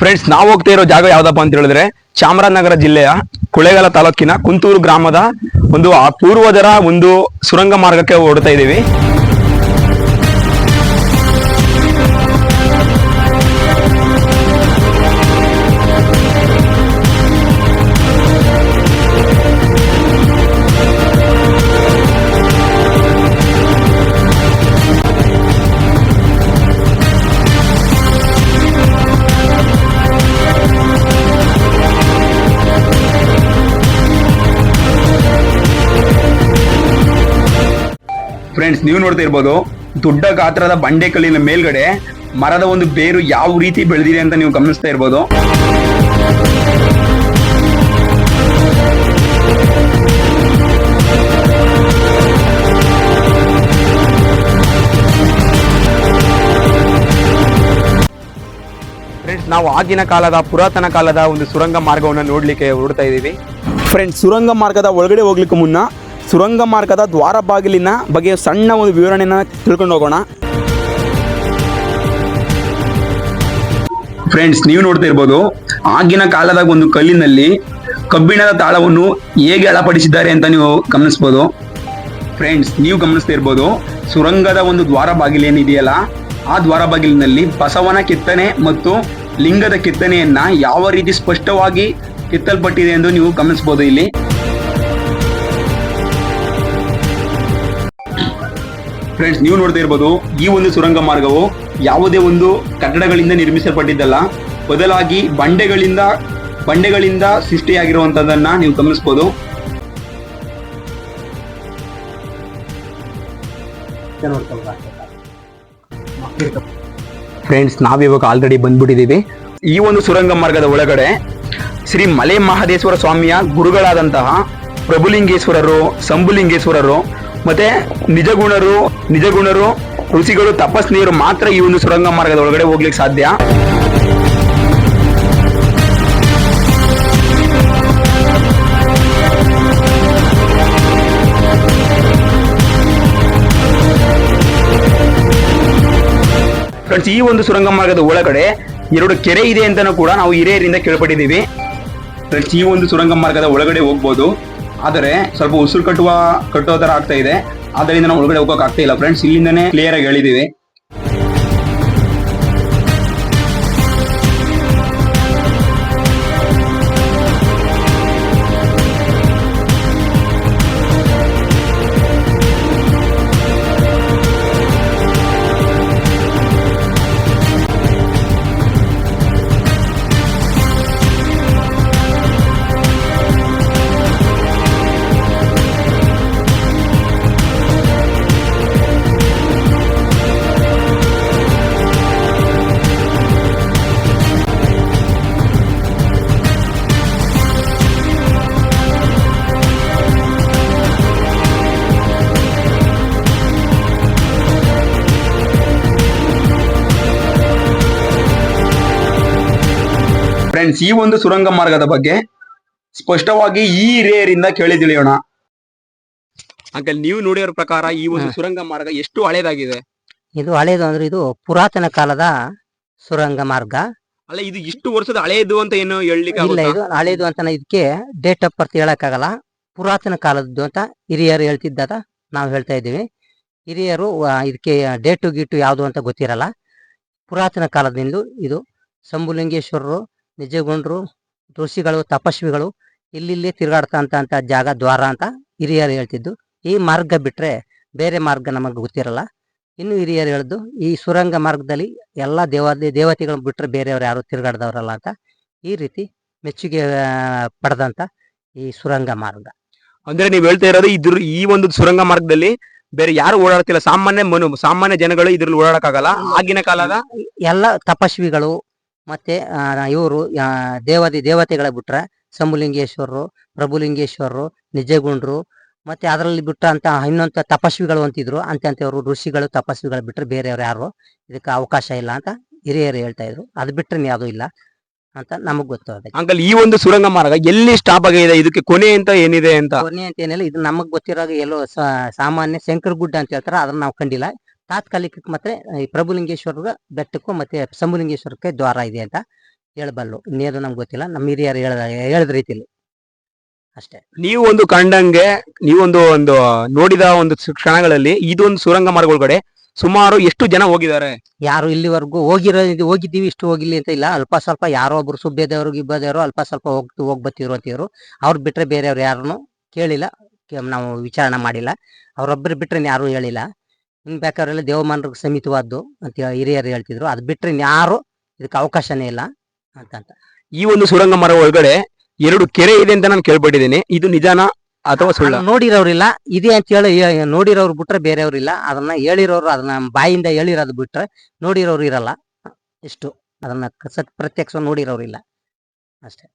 Friends ನಾವು ಹೋಗ್ತಾ ಇರೋ ಜಾಗ ಯಾವ್ದಪ್ಪ ಅಂತ ಹೇಳಿದ್ರೆ ಚಾಮರಾಜನಗರ ಜಿಲ್ಲೆಯ ಕುಳೆಗಾಲ ತಾಲೂಕಿನ ಕುಂತೂರು ಗ್ರಾಮದ ಒಂದು ಆ ಪೂರ್ವಜರ ಒಂದು ಸುರಂಗ ಮಾರ್ಗಕ್ಕೆ ಓಡ್ತಾ ಇದ್ದೀವಿ. ಫ್ರೆಂಡ್ಸ್ ನೀವು ನೋಡ್ತಾ ಇರ್ಬೋದು, ದೊಡ್ಡ ಗಾತ್ರದ ಬಂಡೆ ಕಲ್ಲಿನ ಮೇಲ್ಗಡೆ ಮರದ ಒಂದು ಬೇರು ಯಾವ ರೀತಿ ಬೆಳೆದಿದೆ ಅಂತ ನೀವು ಗಮನಿಸ್ತಾ ಇರ್ಬೋದು. ಫ್ರೆಂಡ್ಸ್ ನಾವು ಆಗಿನ ಕಾಲದ ಪುರಾತನ ಕಾಲದ ಒಂದು ಸುರಂಗ ಮಾರ್ಗವನ್ನು ನೋಡಲಿಕ್ಕೆ ಹೊರಡ್ತಾ ಇದ್ದೀವಿ. ಫ್ರೆಂಡ್ಸ್ ಸುರಂಗ ಮಾರ್ಗದ ಒಳಗಡೆ ಹೋಗ್ಲಿಕ್ಕೆ ಮುನ್ನ ಸುರಂಗ ಮಾರ್ಗದ ದ್ವಾರ ಬಾಗಿಲಿನ ಬಗ್ಗೆ ಸಣ್ಣ ಒಂದು ವಿವರಣೆಯನ್ನು ತಿಳ್ಕೊಂಡು ಹೋಗೋಣ. ಫ್ರೆಂಡ್ಸ್ ನೀವು ನೋಡ್ತಾ ಇರ್ಬೋದು, ಆಗಿನ ಕಾಲದ ಒಂದು ಕಲ್ಲಿನಲ್ಲಿ ಕಬ್ಬಿಣದ ತಾಳವನ್ನು ಹೇಗೆ ಅಳಪಡಿಸಿದ್ದಾರೆ ಅಂತ ನೀವು ಗಮನಿಸ್ಬೋದು. ಫ್ರೆಂಡ್ಸ್ ನೀವು ಗಮನಿಸ್ತಾ ಇರ್ಬೋದು, ಸುರಂಗದ ಒಂದು ದ್ವಾರ ಬಾಗಿಲೇನಿದೆಯಲ್ಲ ಆ ದ್ವಾರ ಬಾಗಿಲಿನಲ್ಲಿ ಬಸವನ ಕೆತ್ತನೆ ಮತ್ತು ಲಿಂಗದ ಕೆತ್ತನೆಯನ್ನ ಯಾವ ರೀತಿ ಸ್ಪಷ್ಟವಾಗಿ ಕೆತ್ತಲ್ಪಟ್ಟಿದೆ ಎಂದು ನೀವು ಗಮನಿಸಬಹುದು ಇಲ್ಲಿ. ಫ್ರೆಂಡ್ಸ್ ನೀವು ನೋಡ್ತಾ ಇರ್ಬೋದು, ಈ ಒಂದು ಸುರಂಗ ಮಾರ್ಗವು ಯಾವುದೇ ಒಂದು ಕಟ್ಟಡಗಳಿಂದ ನಿರ್ಮಿಸಲ್ಪಟ್ಟಿದ್ದಲ್ಲ. ಬದಲಾಗಿ ಬಂಡೆಗಳಿಂದ ಬಂಡೆಗಳಿಂದ ಸೃಷ್ಟಿಯಾಗಿರುವಂತದನ್ನ ನೀವು ಗಮನಿಸಬಹುದು ಫ್ರೆಂಡ್ಸ್ ನಾವಿವಾಗ ಆಲ್ರೆಡಿ ಬಂದ್ಬಿಟ್ಟಿದ್ದೀವಿ. ಈ ಒಂದು ಸುರಂಗ ಮಾರ್ಗದ ಒಳಗಡೆ ಶ್ರೀ ಮಲೆ ಮಹದೇಶ್ವರ ಸ್ವಾಮಿಯ ಗುರುಗಳಾದಂತಹ ಪ್ರಭುಲಿಂಗೇಶ್ವರರು, ಸಂಭುಲಿಂಗೇಶ್ವರರು ಮತ್ತೆ ನಿಜಗುಣರು ನಿಜಗುಣರು, ಋಷಿಗಳು, ತಪಸ್ನಿಯರು ಮಾತ್ರ ಈ ಒಂದು ಸುರಂಗ ಮಾರ್ಗದ ಒಳಗಡೆ ಹೋಗ್ಲಿಕ್ಕೆ ಸಾಧ್ಯ. ಫ್ರೆಂಡ್ಸ್, ಈ ಒಂದು ಸುರಂಗ ಮಾರ್ಗದ ಒಳಗಡೆ ಎರಡು ಕೆರೆ ಇದೆ ಅಂತಾನೂ ಕೂಡ ನಾವು ಹಿರಿಯರಿಂದ ಕೇಳ್ಪಟ್ಟಿದ್ದೀವಿ. ಫ್ರೆಂಡ್ಸ್, ಈ ಒಂದು ಸುರಂಗ ಮಾರ್ಗದ ಒಳಗಡೆ ಹೋಗ್ಬೋದು. ಆದರೆ ಸ್ವಲ್ಪ ಉಸಿರು ಕಟ್ಟುವ ಕಟ್ಟೋ ತರ ಆಗ್ತಾ ಇದೆ. ಆದ್ದರಿಂದ ನಾವು ಒಳಗಡೆ ಹೋಗೋಕೆ ಆಗ್ತಾ ಇಲ್ಲ ಫ್ರೆಂಡ್ಸ್ ಇಲ್ಲಿಂದನೇ ಕ್ಲಿಯರ್ ಆಗಿ ಹೇಳಿದೀವಿ ಫ್ರೆಂಡ್ಸ್ ಈ ಒಂದು ಸುರಂಗ ಮಾರ್ಗದ ಬಗ್ಗೆ ಸ್ಪಷ್ಟವಾಗಿ ಈ ರೇರಿಂದ ಕೇಳಿ ತಿಳಿಯೋಣ ಅಂಕಲ್ ನೀವು ನೋಡಿರೋ ಪ್ರಕಾರ ಈ ಒಂದು ಸುರಂಗ ಮಾರ್ಗ ಎಷ್ಟು ಹಳೇದಾಗಿದೆ? ಇದು ಹಳೇದು ಅಂದ್ರೆ ಇದು ಪುರಾತನ ಕಾಲದ ಸುರಂಗ ಮಾರ್ಗ. ಅಲ್ಲ ಇದು ಇಷ್ಟು ವರ್ಷದ ಹಳೇದು ಅಂತ ಏನು ಹೇಳಲಿಕ್ಕೆ ಇಲ್ಲ ಇದು ಹಳೇದು ಅಂತ ಇದಕ್ಕೆ ಡೇಟ್ ಆಫ್ ಬರ್ತ್ ಹೇಳಕ್ಕಾಗಲ್ಲ. ಪುರಾತನ ಕಾಲದ್ದು ಅಂತ ಹಿರಿಯರು ಹೇಳ್ತಿದ್ದಾಗ ನಾವು ಹೇಳ್ತಾ ಇದ್ದೀವಿ. ಹಿರಿಯರು ಇದಕ್ಕೆ ಡೇಟು ಗೀಟು ಯಾವುದು ಅಂತ ಗೊತ್ತಿರಲ್ಲ. ಪುರಾತನ ಕಾಲದಿಂದ ಇದು ಶಂಭುಲಿಂಗೇಶ್ವರರು ನಿಜಗೊಂಡ್ರು ಋಷಿಗಳು ತಪಸ್ವಿಗಳು ಇಲ್ಲಿಲ್ಲಿ ತಿರುಗಾಡ್ತಾ ಅಂತ ಅಂತ ಜಾಗ ದ್ವಾರ ಅಂತ ಹಿರಿಯರು ಹೇಳ್ತಿದ್ದು. ಈ ಮಾರ್ಗ ಬಿಟ್ರೆ ಬೇರೆ ಮಾರ್ಗ ನಮಗೆ ಗೊತ್ತಿರಲ್ಲ. ಇನ್ನು ಹಿರಿಯರು ಹೇಳ್ದು ಈ ಸುರಂಗ ಮಾರ್ಗದಲ್ಲಿ ಎಲ್ಲಾ ದೇವ ದೇವತೆಗಳು ಬಿಟ್ರೆ ಬೇರೆಯವ್ರು ಯಾರು ತಿರುಗಾಡ್ದವ್ರಲ್ಲ ಅಂತ ಈ ರೀತಿ ಮೆಚ್ಚುಗೆ ಪಡೆದಂತ ಈ ಸುರಂಗ ಮಾರ್ಗ. ಅಂದ್ರೆ ನೀವು ಹೇಳ್ತಾ ಇರೋದು ಇದ್ರ ಈ ಒಂದು ಸುರಂಗ ಮಾರ್ಗದಲ್ಲಿ ಬೇರೆ ಯಾರು ಓಡಾಡ್ತಿಲ್ಲ. ಸಾಮಾನ್ಯ ಮನು ಸಾಮಾನ್ಯ ಜನಗಳು ಇದ್ರಲ್ಲಿ ಓಡಾಡಕ್ಕಾಗಲ್ಲ. ಆಗಿನ ಕಾಲದ ಎಲ್ಲ ತಪಸ್ವಿಗಳು ಮತ್ತೆ ಇವರು ದೇವಾದಿ ದೇವತೆಗಳ ಬಿಟ್ರೆ ಶಂಭುಲಿಂಗೇಶ್ವರರು ಪ್ರಭುಲಿಂಗೇಶ್ವರರು ನಿಜಗುಂಡ್ರು ಮತ್ತೆ ಅದರಲ್ಲಿ ಬಿಟ್ಟಂತ ಇನ್ನೊಂದು ತಪಸ್ವಿಗಳು ಅಂತಿದ್ರು. ಅಂತಂತವ್ರು ಋಷಿಗಳು ತಪಸ್ವಿಗಳು ಬಿಟ್ರೆ ಬೇರೆಯವ್ರು ಯಾರು ಇದಕ್ಕೆ ಅವಕಾಶ ಇಲ್ಲ ಅಂತ ಹಿರಿಯರು ಹೇಳ್ತಾ ಇದ್ರು. ಅದು ಬಿಟ್ರೆ ಯಾವುದೂ ಇಲ್ಲ ಅಂತ ನಮಗ್ ಗೊತ್ತು ಅದಕ್ಕೆ ಅಂಕಲ್ ಈ ಒಂದು ಸುರಂಗ ಮಾರ್ಗ ಎಲ್ಲಿ ಸ್ಟಾಪ್ ಆಗಿದೆ ಇದಕ್ಕೆ ಕೊನೆ ಅಂತ ಏನಿದೆ ಅಂತ? ಕೊನೆ ಅಂತ ಏನಿಲ್ಲ. ಇದು ನಮಗ್ ಗೊತ್ತಿರೋ ಎಲ್ಲೋ ಸಾಮಾನ್ಯ ಸಾಮಾನ್ಯ ಶಂಕರಗುಡ್ಡ ಅಂತ ಹೇಳ್ತಾರೆ ಅದನ್ನ ನಾವು ಕಂಡಿಲ್ಲ. ತಾತ್ಕಾಲಿಕಕ್ಕೆ ಮತ್ತೆ ಈ ಪ್ರಭುಲಿಂಗೇಶ್ವರ ಬೆಟ್ಟಕ್ಕೂ ಮತ್ತೆ ಶಂಭುಲಿಂಗೇಶ್ವರಕ್ಕೆ ದ್ವಾರ ಇದೆ ಅಂತ ಹೇಳಬಲ್ಲು. ಇನ್ನೇನು ನಮ್ಗೆ ಗೊತ್ತಿಲ್ಲ. ನಮ್ಮ ಹಿರಿಯರು ಹೇಳ ಹೇಳಿದ ರೀತಿಲಿ ಅಷ್ಟೇ. ನೀವು ಒಂದು ಕಂಡಂಗೆ ನೀವೊಂದು ಒಂದು ನೋಡಿದ ಒಂದು ಕ್ಷಣಗಳಲ್ಲಿ ಇದೊಂದು ಸುರಂಗ ಮಾರ್ಗದೊಳಗಡೆ ಸುಮಾರು ಎಷ್ಟು ಜನ ಹೋಗಿದ್ದಾರೆ? ಯಾರು ಇಲ್ಲಿವರೆಗೂ ಹೋಗಿರೋ ಹೋಗಿದ್ದೀವಿ ಇಷ್ಟು ಹೋಗಿಲ್ಲ ಅಂತ ಇಲ್ಲ. ಅಲ್ಪ ಸ್ವಲ್ಪ ಯಾರೋ ಒಬ್ರು ಸುಬ್ಬದೇವರು ಇಬ್ಬದವರು ಅಲ್ಪ ಸ್ವಲ್ಪ ಹೋಗ್ ಹೋಗಿ ಅಂತಿದ್ರು ಅವ್ರು ಬಿಟ್ರೆ ಬೇರೆಯವ್ರು ಯಾರನ್ನು ಕೇಳಿಲ್ಲ. ನಾವು ವಿಚಾರಣೆ ಮಾಡಿಲ್ಲ. ಅವ್ರೊಬ್ಬರು ಬಿಟ್ರೆ ಯಾರು ಹೇಳಿಲ್ಲ. ಇನ್ ಬೇಕಾದ್ರೆಲ್ಲ ದೇವಮಾನರಿಗೆ ಸಮಿತವಾದ್ದು ಅಂತ ಹಿರಿಯರು ಹೇಳ್ತಿದ್ರು. ಅದು ಬಿಟ್ಟರೆ ಯಾರು ಇದಕ್ಕೆ ಅವಕಾಶನೇ ಇಲ್ಲ ಅಂತ ಅಂತ. ಈ ಒಂದು ಸುರಂಗ ಮರ ಒಳಗಡೆ ಎರಡು ಕೆರೆ ಇದೆ ಅಂತ ನಾನು ಕೇಳ್ಬಿಟ್ಟಿದ್ದೀನಿ ಇದು ನಿಜಾನ ಅಥವಾ ಸುಳ್ಳ? ನೋಡಿರೋರಿಲ್ಲ ಇದೆ ಅಂತ ಹೇಳಿ ನೋಡಿರೋರು ಬಿಟ್ರೆ ಬೇರೆಯವ್ರು ಇಲ್ಲ. ಅದನ್ನ ಹೇಳಿರೋರು ಅದನ್ನ ಬಾಯಿಂದ ಹೇಳಿರೋದು ಬಿಟ್ರೆ ನೋಡಿರೋರು ಇರಲ್ಲ. ಇಷ್ಟು. ಅದನ್ನ ಪ್ರತ್ಯಕ್ಷ ನೋಡಿರೋರಿಲ್ಲ ಅಷ್ಟೇ.